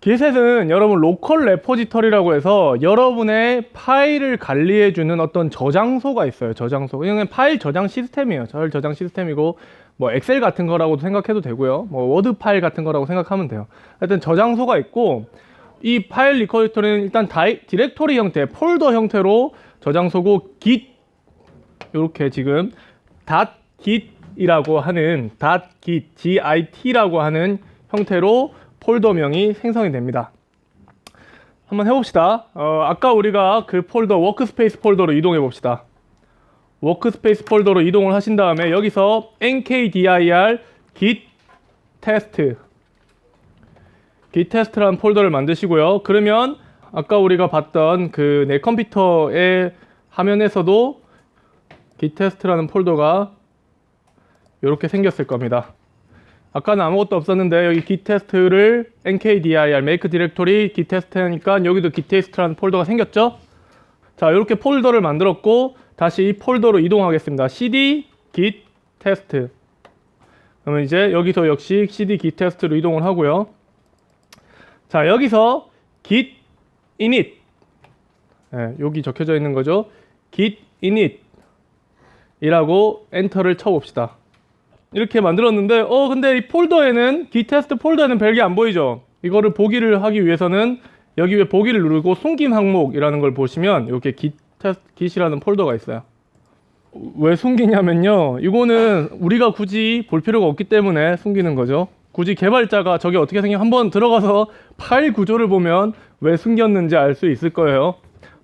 기셋은 여러분 로컬 레포지터리라고 해서 여러분의 파일을 관리해주는 어떤 저장소가 있어요. 저장소. 이건 파일 저장 시스템이에요. 파일 저장 시스템이고 뭐 엑셀 같은 거라고 생각해도 되고요. 뭐 워드 파일 같은 거라고 생각하면 돼요. 하여튼 저장소가 있고 이 파일 리코지터리는 일단 다이, 디렉토리 형태, 폴더 형태로 저장소고 git 이렇게 지금 .git이라고 하는 .git, git라고 하는 형태로 폴더명이 생성이 됩니다. 한번 해봅시다. 어, 아까 우리가 그 폴더 워크스페이스 폴더로 이동해 봅시다. 워크스페이스 폴더로 이동을 하신 다음에 여기서 nkdir git test git test라는 폴더를 만드시고요. 그러면 아까 우리가 봤던 그 내 컴퓨터의 화면에서도 git test라는 폴더가 이렇게 생겼을 겁니다. 아까는 아무것도 없었는데 여기 git test를 nkdir make directory git test 하니까 여기도 git test라는 폴더가 생겼죠? 자, 이렇게 폴더를 만들었고 다시 이 폴더로 이동하겠습니다. cd git test. 그러면 이제 여기서 역시 cd git test로 이동을 하고요. 자, 여기서 git init. 예, 여기 적혀져 있는 거죠. git init 이라고 엔터를 쳐 봅시다. 이렇게 만들었는데 어 근데 이 폴더에는 git test 폴더에는 별게 안 보이죠. 이거를 보기를 하기 위해서는 여기 위에 보기를 누르고 숨김 항목이라는 걸 보시면 이렇게 git test git이라는 폴더가 있어요. 왜 숨기냐면요. 이거는 우리가 굳이 볼 필요가 없기 때문에 숨기는 거죠. 굳이 개발자가 저게 어떻게 생겨 한번 들어가서 파일 구조를 보면 왜 숨겼는지 알 수 있을 거예요.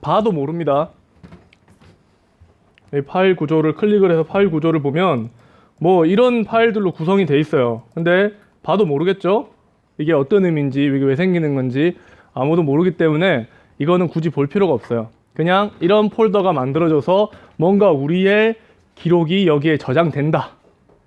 봐도 모릅니다. 이 파일 구조를 클릭을 해서 파일 구조를 보면 뭐 이런 파일들로 구성이 돼 있어요. 근데 봐도 모르겠죠? 이게 어떤 의미인지 이게 왜 생기는 건지 아무도 모르기 때문에 이거는 굳이 볼 필요가 없어요. 그냥 이런 폴더가 만들어져서 뭔가 우리의 기록이 여기에 저장된다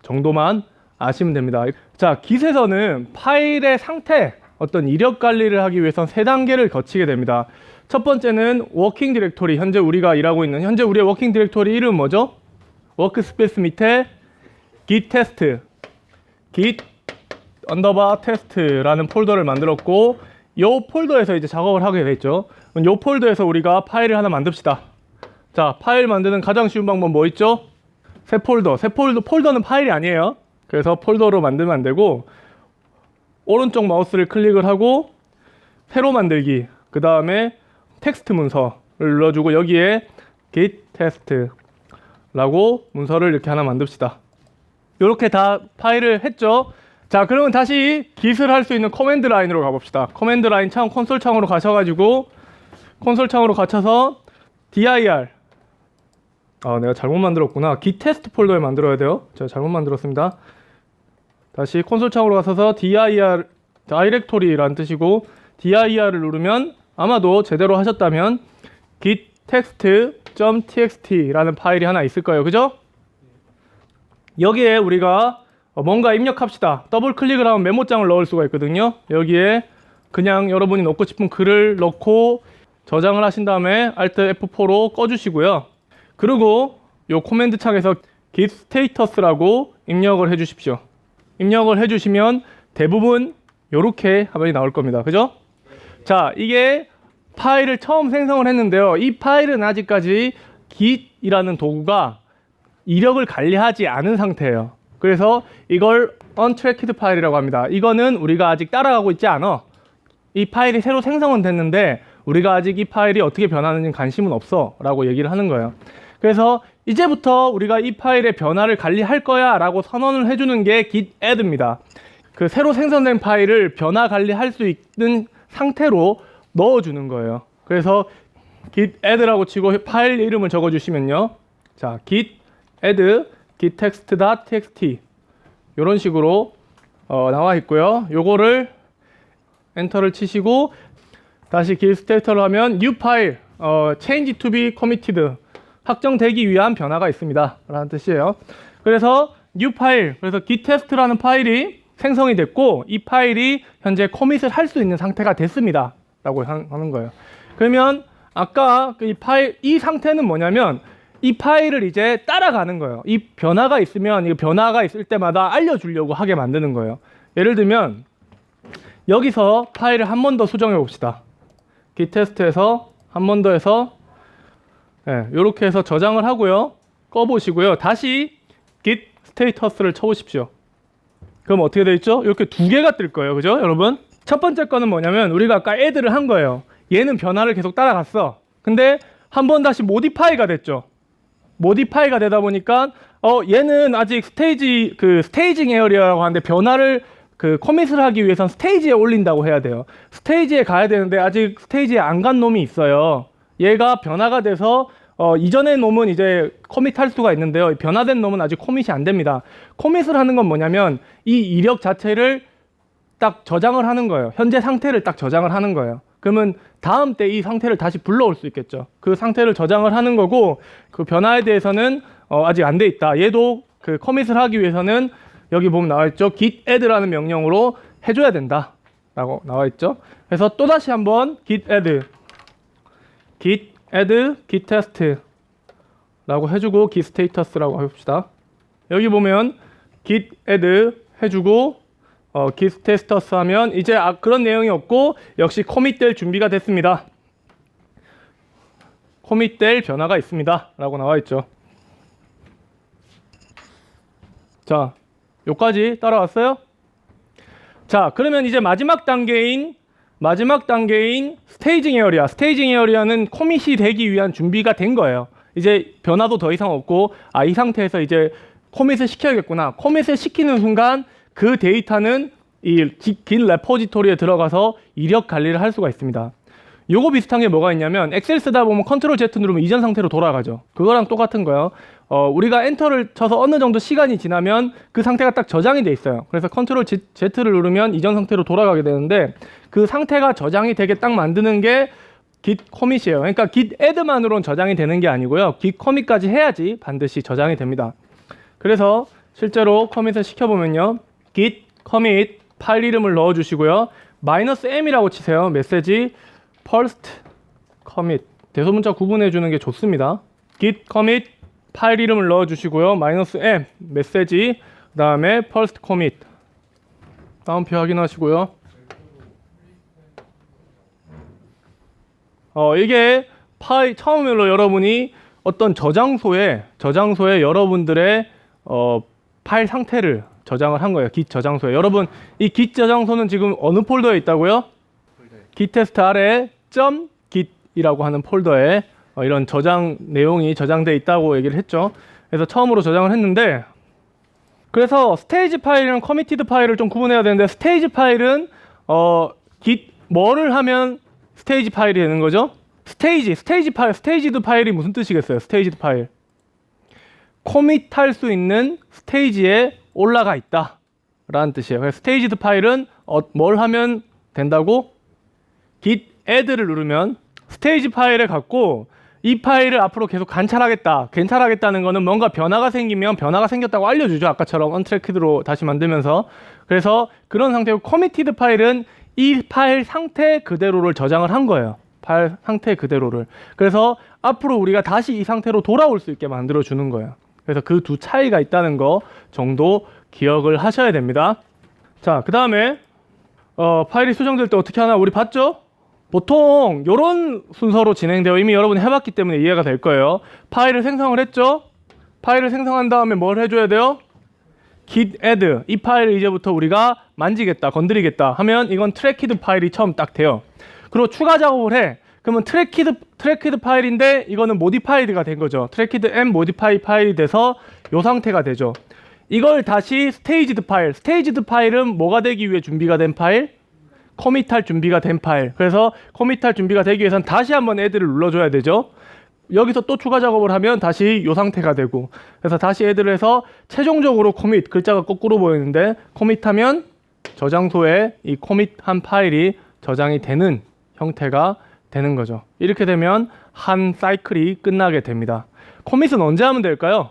정도만 아시면 됩니다. 자, 깃에서는 파일의 상태, 어떤 이력 관리를 하기 위해선 세 단계를 거치게 됩니다. 첫 번째는 워킹 디렉토리, 현재 우리가 일하고 있는 현재 우리의 워킹 디렉토리 이름 뭐죠? 워크스페이스 밑에 git 테스트, git 언더바 테스트라는 폴더를 만들었고 이 폴더에서 이제 작업을 하게 됐죠. 이 폴더에서 우리가 파일을 하나 만듭시다. 자, 파일 만드는 가장 쉬운 방법 뭐 있죠? 새 폴더. 새 폴더 폴더는 파일이 아니에요. 그래서 폴더로 만들면 안 되고 오른쪽 마우스를 클릭을 하고 새로 만들기. 그 다음에 텍스트 문서를 눌러주고 여기에 git test라고 문서를 이렇게 하나 만듭시다. 이렇게 다 파일을 했죠. 자, 그러면 다시 git을 할수 있는 커맨드 라인으로 가봅시다. 커맨드 라인 창 콘솔 창으로 가셔가지고 콘솔 창으로 갇혀서 dir 아, 내가 잘못 만들었구나. git 테스트 폴더에 만들어야 돼요. 제가 잘못 만들었습니다. 다시 콘솔 창으로 가셔서 dir 다이렉토리라는 뜻이고 dir을 누르면 아마도 제대로 하셨다면 git text.txt라는 파일이 하나 있을 거예요. 그죠? 여기에 우리가 뭔가 입력합시다. 더블 클릭을 하면 메모장을 넣을 수가 있거든요. 여기에 그냥 여러분이 넣고 싶은 글을 넣고 저장을 하신 다음에 Alt F4로 꺼주시고요. 그리고 요 코맨드 창에서 git status라고 입력을 해 주십시오. 입력을 해 주시면 대부분 요렇게 화면이 나올 겁니다. 그죠? 자, 이게 파일을 처음 생성을 했는데요. 이 파일은 아직까지 git이라는 도구가 이력을 관리하지 않은 상태예요. 그래서 이걸 untracked 파일이라고 합니다. 이거는 우리가 아직 따라가고 있지 않아. 이 파일이 새로 생성은 됐는데 우리가 아직 이 파일이 어떻게 변하는지 관심은 없어 라고 얘기를 하는 거예요. 그래서 이제부터 우리가 이 파일의 변화를 관리할 거야 라고 선언을 해주는 게 git add입니다. 그 새로 생성된 파일을 변화 관리할 수 있는 상태로 넣어주는 거예요. 그래서 git add라고 치고 파일 이름을 적어주시면요. 자, git add git text.txt 이런 식으로 어, 나와 있고요. 요거를 엔터를 치시고 다시 git 스테이터를 하면 new 파일 어, change to be committed 확정되기 위한 변화가 있습니다. 라는 뜻이에요. 그래서 new 파일 그래서 git test라는 파일이 생성이 됐고 이 파일이 현재 커밋을 할 수 있는 상태가 됐습니다. 라고 하는 거예요. 그러면 아까 이 파일 이 상태는 뭐냐면 이 파일을 이제 따라가는 거예요. 이 변화가 있으면 이 변화가 있을 때마다 알려주려고 하게 만드는 거예요. 예를 들면 여기서 파일을 한 번 더 수정해 봅시다. git 테스트에서 한 번 더 해서 예, 이렇게 해서 저장을 하고요. 꺼보시고요. 다시 git 스테이터스를 쳐보십시오. 그럼 어떻게 돼 있죠? 이렇게 두 개가 뜰 거예요. 그죠? 여러분? 첫 번째 거는 뭐냐면 우리가 아까 애드를 한 거예요. 얘는 변화를 계속 따라갔어. 근데 한 번 다시 모디파이가 됐죠. 모디파이가 되다 보니까 어 얘는 아직 스테이지 그 스테이징 에어리어라고 하는데 변화를 그 커밋을 하기 위해선 스테이지에 올린다고 해야 돼요. 스테이지에 가야 되는데 아직 스테이지에 안 간 놈이 있어요. 얘가 변화가 돼서 어, 이전의 놈은 이제 커밋할 수가 있는데요. 변화된 놈은 아직 커밋이 안 됩니다. 커밋을 하는 건 뭐냐면 이 이력 자체를 딱 저장을 하는 거예요. 현재 상태를 딱 저장을 하는 거예요. 그러면 다음 때 이 상태를 다시 불러올 수 있겠죠. 그 상태를 저장을 하는 거고 그 변화에 대해서는 어, 아직 안 돼 있다. 얘도 그 커밋을 하기 위해서는 여기 보면 나와 있죠. git add라는 명령으로 해줘야 된다라고 나와 있죠. 그래서 또 다시 한번 git add, git add, git test라고 해주고 git status라고 해봅시다. 여기 보면 git add 해주고 어, git status 하면 이제 아, 그런 내용이 없고 역시 commit 될 준비가 됐습니다. commit 될 변화가 있습니다 라고 나와 있죠. 자, 요까지 따라왔어요? 자, 그러면 이제 마지막 단계인 마지막 단계인 스테이징 에어리아. 스테이징 에어리아는 코밋이 되기 위한 준비가 된 거예요. 이제 변화도 더 이상 없고 아 이 상태에서 이제 코밋을 시켜야겠구나. 코밋을 시키는 순간 그 데이터는 이 긴 레포지토리에 들어가서 이력 관리를 할 수가 있습니다. 요거 비슷한 게 뭐가 있냐면 엑셀 쓰다 보면 컨트롤 Z 누르면 이전 상태로 돌아가죠. 그거랑 똑같은 거예요. 어, 우리가 엔터를 쳐서 어느 정도 시간이 지나면 그 상태가 딱 저장이 돼 있어요. 그래서 컨트롤 Z를 누르면 이전 상태로 돌아가게 되는데 그 상태가 저장이 되게 딱 만드는 게 git comit이에요. 그러니까 git add만으로는 저장이 되는 게 아니고요. git commit까지 해야지 반드시 저장이 됩니다. 그래서 실제로 커밋을 시켜보면요. Git commit 파일 이름을 넣어 주시고요. 마이너스 m이라고 치세요. 메시지 first commit 대소문자 구분해 주는 게 좋습니다. git commit 파일 이름을 넣어 주시고요. 마이너스 m 메시지 그 다음에 first commit 다운표 확인하시고요. 어 이게 파일 처음으로 여러분이 어떤 저장소에 저장소에 여러분들의 어 파일 상태를 저장을 한 거예요. git 저장소에. 여러분 이 git 저장소는 지금 어느 폴더에 있다고요? git 테스트 아래 점 git이라고 하는 폴더에 어, 이런 저장 내용이 저장돼 있다고 얘기를 했죠. 그래서 처음으로 저장을 했는데 그래서 스테이지 파일이랑 커미티드 파일을 좀 구분해야 되는데 스테이지 파일은 어 git 뭐를 하면 스테이지 파일이 되는 거죠? 스테이지, 스테이지 파일, 스테이지드 파일이 무슨 뜻이겠어요? 스테이지드 파일. 코밋할 수 있는 스테이지에 올라가 있다. 라는 뜻이에요. 스테이지드 파일은 어, 뭘 하면 된다고? git add를 누르면 스테이지 파일을 갖고 이 파일을 앞으로 계속 관찰하겠다. 관찰하겠다는 거는 뭔가 변화가 생기면 변화가 생겼다고 알려주죠. 아까처럼 언트래키드로 다시 만들면서. 그래서 그런 상태고 커미티드 파일은 이 파일 상태 그대로를 저장을 한 거예요. 파일 상태 그대로를. 그래서 앞으로 우리가 다시 이 상태로 돌아올 수 있게 만들어 주는 거예요. 그래서 그 두 차이가 있다는 거 정도 기억을 하셔야 됩니다. 자, 그 다음에 어, 파일이 수정될 때 어떻게 하나 우리 봤죠? 보통 이런 순서로 진행되어 이미 여러분이 해봤기 때문에 이해가 될 거예요. 파일을 생성을 했죠? 파일을 생성한 다음에 뭘 해줘야 돼요? git add 이 파일을 이제부터 우리가 만지겠다, 건드리겠다 하면 이건 트래키드 파일이 처음 딱 돼요. 그리고 추가 작업을 해. 그러면 트래키드 트래키드 파일인데 이거는 모디파이드가 된 거죠. 트래키드 m 모디파이 파일이 돼서 이 상태가 되죠. 이걸 다시 스테이지드 파일. 스테이지드 파일은 뭐가 되기 위해 준비가 된 파일? 커밋할 준비가 된 파일. 그래서 커밋할 준비가 되기 위해선 다시 한번 애들을 눌러줘야 되죠. 여기서 또 추가 작업을 하면 다시 이 상태가 되고 그래서 다시 애들을 해서 최종적으로 커밋 글자가 거꾸로 보이는데 커밋하면 저장소에 이 커밋한 파일이 저장이 되는 형태가 되는 거죠. 이렇게 되면 한 사이클이 끝나게 됩니다. 커밋은 언제 하면 될까요?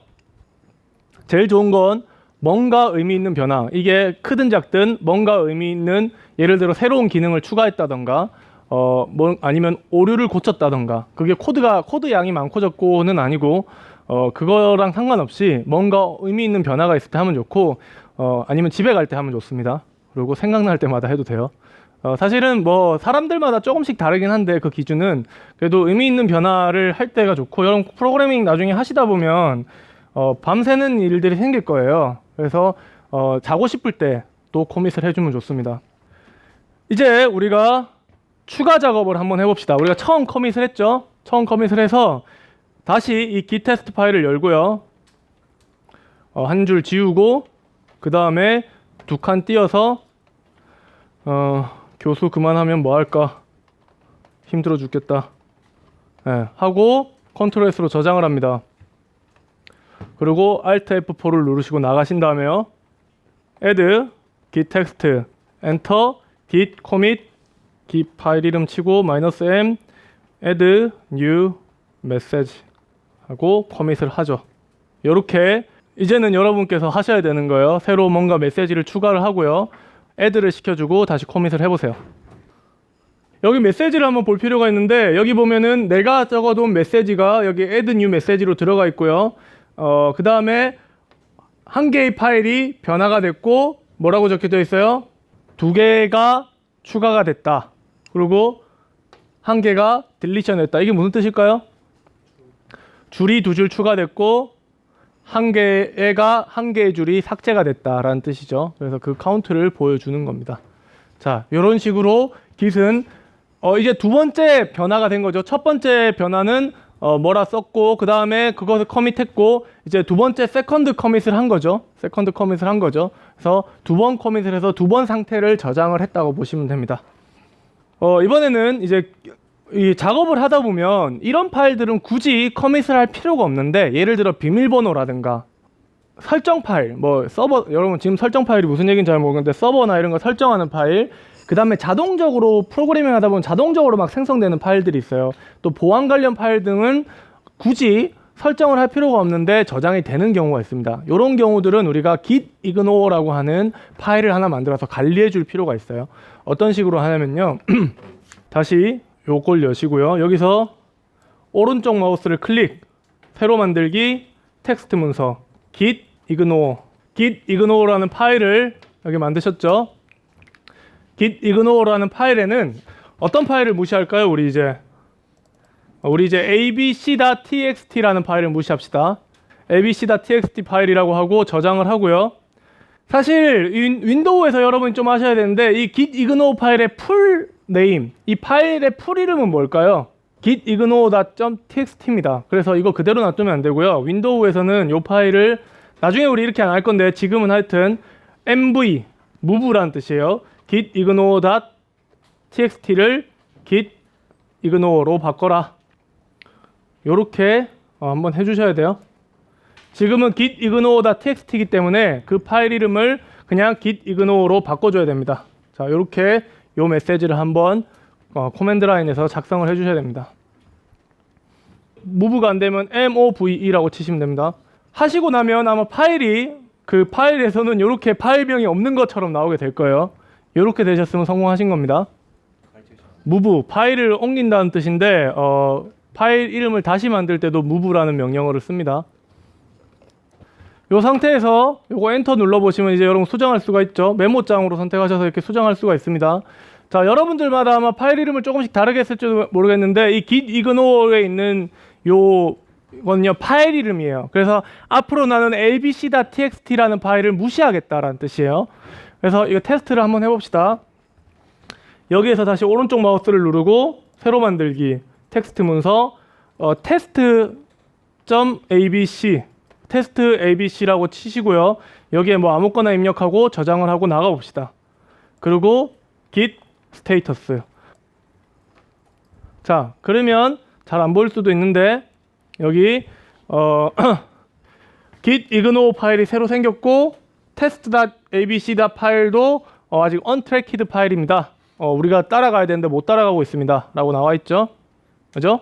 제일 좋은 건 뭔가 의미 있는 변화. 이게 크든 작든 뭔가 의미 있는 예를 들어 새로운 기능을 추가했다던가 어, 뭐 아니면 오류를 고쳤다던가 그게 코드가 코드 양이 많고 적고는 아니고 어, 그거랑 상관없이 뭔가 의미 있는 변화가 있을 때 하면 좋고 어, 아니면 집에 갈 때 하면 좋습니다. 그리고 생각날 때마다 해도 돼요. 어, 사실은 뭐 사람들마다 조금씩 다르긴 한데 그 기준은 그래도 의미 있는 변화를 할 때가 좋고 여러분 프로그래밍 나중에 하시다 보면 어, 밤새는 일들이 생길 거예요. 그래서 어, 자고 싶을 때 또 코밋을 해주면 좋습니다. 이제 우리가 추가 작업을 한번 해봅시다. 우리가 처음 커밋을 했죠. 처음 커밋을 해서 다시 이 git 테스트 파일을 열고요. 어, 한 줄 지우고 그 다음에 두 칸 띄어서 어, 교수 그만하면 뭐 할까 힘들어 죽겠다. 예, 하고 컨트롤 S로 저장을 합니다. 그리고 Alt F4를 누르시고 나가신 다음에요. add git text enter git commit git 파일 이름 치고 마이너스 m add new message 하고 커밋을 하죠. 이렇게 이제는 여러분께서 하셔야 되는 거예요. 새로 뭔가 메시지를 추가를 하고요. Add를 시켜주고 다시 커밋을 해보세요. 여기 메시지를 한번 볼 필요가 있는데 여기 보면은 내가 적어둔 메시지가 여기 add new message로 들어가 있고요. 어, 그 다음에 한 개의 파일이 변화가 됐고 뭐라고 적혀져 있어요? 두 개가 추가가 됐다. 그리고 한 개가 딜리션 됐다. 이게 무슨 뜻일까요? 줄이 두 줄 추가됐고 한 개가 한 개의 줄이 삭제가 됐다라는 뜻이죠. 그래서 그 카운트를 보여주는 겁니다. 자, 이런 식으로 git은 어, 이제 두 번째 변화가 된 거죠. 첫 번째 변화는 어, 뭐라 썼고 그 다음에 그것을 커밋했고 이제 두 번째 세컨드 커밋을 한 거죠. 세컨드 커밋을 한 거죠. 그래서 두 번 커밋을 해서 두 번 상태를 저장을 했다고 보시면 됩니다. 어, 이번에는 이제 이 작업을 하다 보면 이런 파일들은 굳이 커밋을 할 필요가 없는데 예를 들어 비밀번호라든가 설정 파일 뭐 서버 여러분 지금 설정 파일이 무슨 얘기인지 잘 모르겠는데 서버나 이런 거 설정하는 파일 그 다음에 자동적으로 프로그래밍 하다 보면 자동적으로 막 생성되는 파일들이 있어요. 또 보안 관련 파일 등은 굳이 설정을 할 필요가 없는데 저장이 되는 경우가 있습니다. 이런 경우들은 우리가 git ignore,라고 하는 파일을 하나 만들어서 관리해 줄 필요가 있어요. 어떤 식으로 하냐면요. 다시 요걸 여시고요. 여기서 오른쪽 마우스를 클릭, 새로 만들기, 텍스트 문서, git ignore, git ignore라는 파일을 여기 만드셨죠? git ignore라는 파일에는 어떤 파일을 무시할까요? 우리 이제 우리 이제 abc.txt라는 파일을 무시합시다. abc.txt 파일이라고 하고 저장을 하고요. 사실 윈, 윈도우에서 여러분이 좀 하셔야 되는데 이 git ignore 파일의 풀 네임, 이 파일의 풀 이름은 뭘까요? git ignore.txt입니다. 그래서 이거 그대로 놔두면 안 되고요. 윈도우에서는 이 파일을 나중에 우리 이렇게 안 할 건데 지금은 하여튼 mv, move라는 뜻이에요. git ignore.txt를 git ignore로 바꿔라. 요렇게 어, 한번 해주셔야 돼요. 지금은 git ignore.txt이기 때문에 그 파일 이름을 그냥 git ignore로 바꿔줘야 됩니다. 자, 이렇게 요 메시지를 한번 어, 코맨드 라인에서 작성을 해주셔야 됩니다. 무브가 안 되면 move라고 치시면 됩니다. 하시고 나면 아마 파일이 그 파일에서는 이렇게 파일명이 없는 것처럼 나오게 될 거예요. 이렇게 되셨으면 성공하신 겁니다. move 파일을 옮긴다는 뜻인데 어, 파일 이름을 다시 만들 때도 move라는 명령어를 씁니다. 이 상태에서 요거 엔터 눌러 보시면 이제 여러분 수정할 수가 있죠. 메모장으로 선택하셔서 이렇게 수정할 수가 있습니다. 자, 여러분들마다 아마 파일 이름을 조금씩 다르게 했을지 모르겠는데 이 git ignore에 있는 요 이건요 파일 이름이에요. 그래서 앞으로 나는 abc.txt라는 파일을 무시하겠다라는 뜻이에요. 그래서 이거 테스트를 한번 해봅시다. 여기에서 다시 오른쪽 마우스를 누르고 새로 만들기 텍스트 문서 어, test.abc 테스트 abc라고 치시고요. 여기에 뭐 아무거나 입력하고 저장을 하고 나가 봅시다. 그리고 git status. 자, 그러면 잘 안 보일 수도 있는데 여기 어 git ignore 파일이 새로 생겼고 test.abc 파일도 어, 아직 untracked 파일입니다. 어, 우리가 따라가야 되는데 못 따라가고 있습니다. 라고 나와 있죠. 그죠?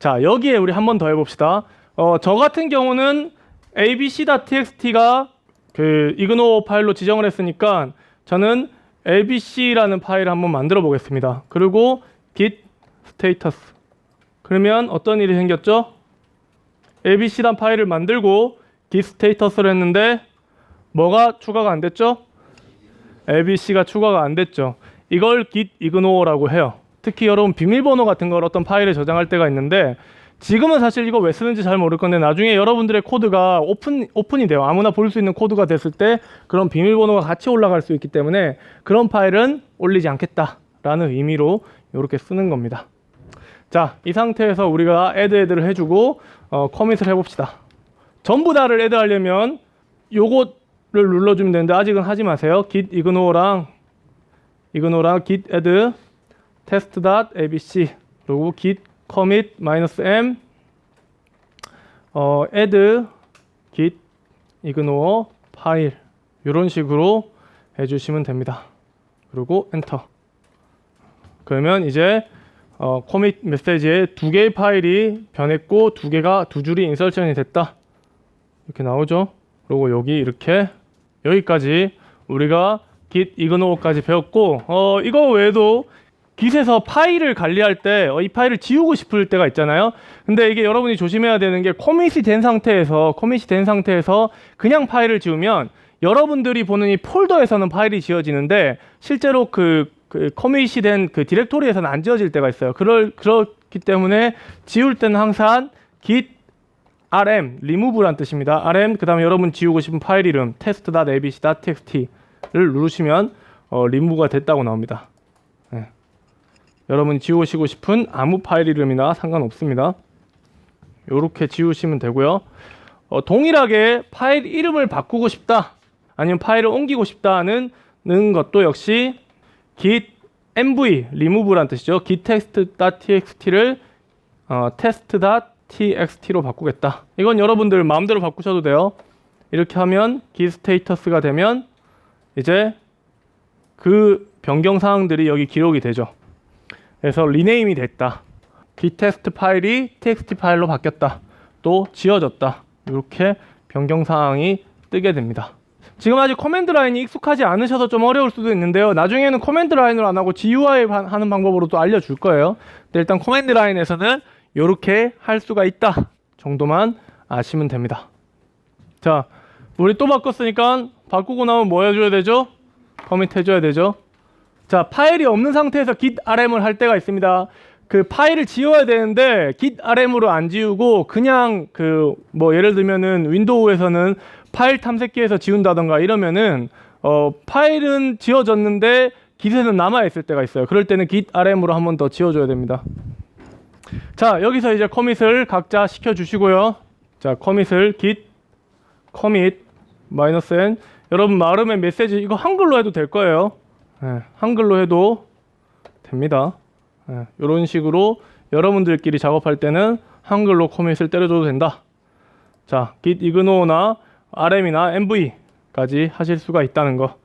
자, 여기에 우리 한 번 더 해봅시다. 어, 저 같은 경우는 abc.txt가 그 ignore 파일로 지정을 했으니까 저는 abc라는 파일을 한번 만들어 보겠습니다. 그리고 git status. 그러면 어떤 일이 생겼죠? abc란 파일을 만들고 git status를 했는데 뭐가 추가가 안 됐죠? abc가 추가가 안 됐죠. 이걸 git ignore,라고 해요. 특히 여러분 비밀번호 같은 걸 어떤 파일에 저장할 때가 있는데 지금은 사실 이거 왜 쓰는지 잘 모를 건데 나중에 여러분들의 코드가 오픈 오픈이 돼요. 아무나 볼 수 있는 코드가 됐을 때 그런 비밀번호가 같이 올라갈 수 있기 때문에 그런 파일은 올리지 않겠다라는 의미로 이렇게 쓰는 겁니다. 자, 이 상태에서 우리가 add add를 해주고 어, 커밋을 해봅시다. 전부 다를 add 하려면 요거를 눌러주면 되는데 아직은 하지 마세요. git ignore랑 ignore랑 git add test.abc 그리고 git commit -m 어, add git ignore 파일 이런 식으로 해주시면 됩니다. 그리고 엔터. 그러면 이제 어, commit 메시지에 두 개의 파일이 변했고 두 개가 두 줄이 인설션이 됐다. 이렇게 나오죠. 그리고 여기 이렇게 여기까지 우리가 git ignore까지 배웠고 어, 이거 외에도 깃에서 파일을 관리할 때 어, 이 파일을 지우고 싶을 때가 있잖아요. 근데 이게 여러분이 조심해야 되는 게 커밋이 된 상태에서 커밋이 된 상태에서 그냥 파일을 지우면 여러분들이 보는 이 폴더에서는 파일이 지워지는데 실제로 그, 그 커밋이 된 그 디렉토리에서는 안 지워질 때가 있어요. 그럴 그렇기 때문에 지울 때는 항상 git rm remove란 뜻입니다. rm 그다음에 여러분 지우고 싶은 파일 이름 test.abc.txt를 누르시면 어, 리무브가 됐다고 나옵니다. 여러분이 지우시고 싶은 아무 파일 이름이나 상관없습니다. 이렇게 지우시면 되고요. 어, 동일하게 파일 이름을 바꾸고 싶다, 아니면 파일을 옮기고 싶다는 는 것도 역시 git mv remove란 뜻이죠. git text.txt를 어, test.txt로 바꾸겠다. 이건 여러분들 마음대로 바꾸셔도 돼요. 이렇게 하면 git 스테이터스가 되면 이제 그 변경 사항들이 여기 기록이 되죠. 그래서 리네임이 됐다. gtxt 파일이 txt 파일로 바뀌었다. 또 지워졌다. 이렇게 변경 사항이 뜨게 됩니다. 지금 아직 커맨드 라인이 익숙하지 않으셔서 좀 어려울 수도 있는데요. 나중에는 커맨드 라인으로 안 하고 GUI 하는 방법으로 또 알려줄 거예요. 근데 일단 커맨드 라인에서는 이렇게 할 수가 있다 정도만 아시면 됩니다. 자, 우리 또 바꿨으니까 바꾸고 나면 뭐 해줘야 되죠? 커밋 해줘야 되죠. 자, 파일이 없는 상태에서 git rm을 할 때가 있습니다. 그 파일을 지워야 되는데 git rm으로 안 지우고 그냥 그 뭐 예를 들면은 윈도우에서는 파일 탐색기에서 지운다던가 이러면은 어 파일은 지워졌는데 git에는 남아 있을 때가 있어요. 그럴 때는 git rm으로 한 번 더 지워 줘야 됩니다. 자, 여기서 이제 커밋을 각자 시켜 주시고요. 자, 커밋을 git commit -n 여러분 마름의 메시지 이거 한글로 해도 될 거예요. 예, 한글로 해도 됩니다. 예, 이런 식으로 여러분들끼리 작업할 때는 한글로 커밋을 때려줘도 된다. 자, git ignore나 rm이나 mv까지 하실 수가 있다는 거.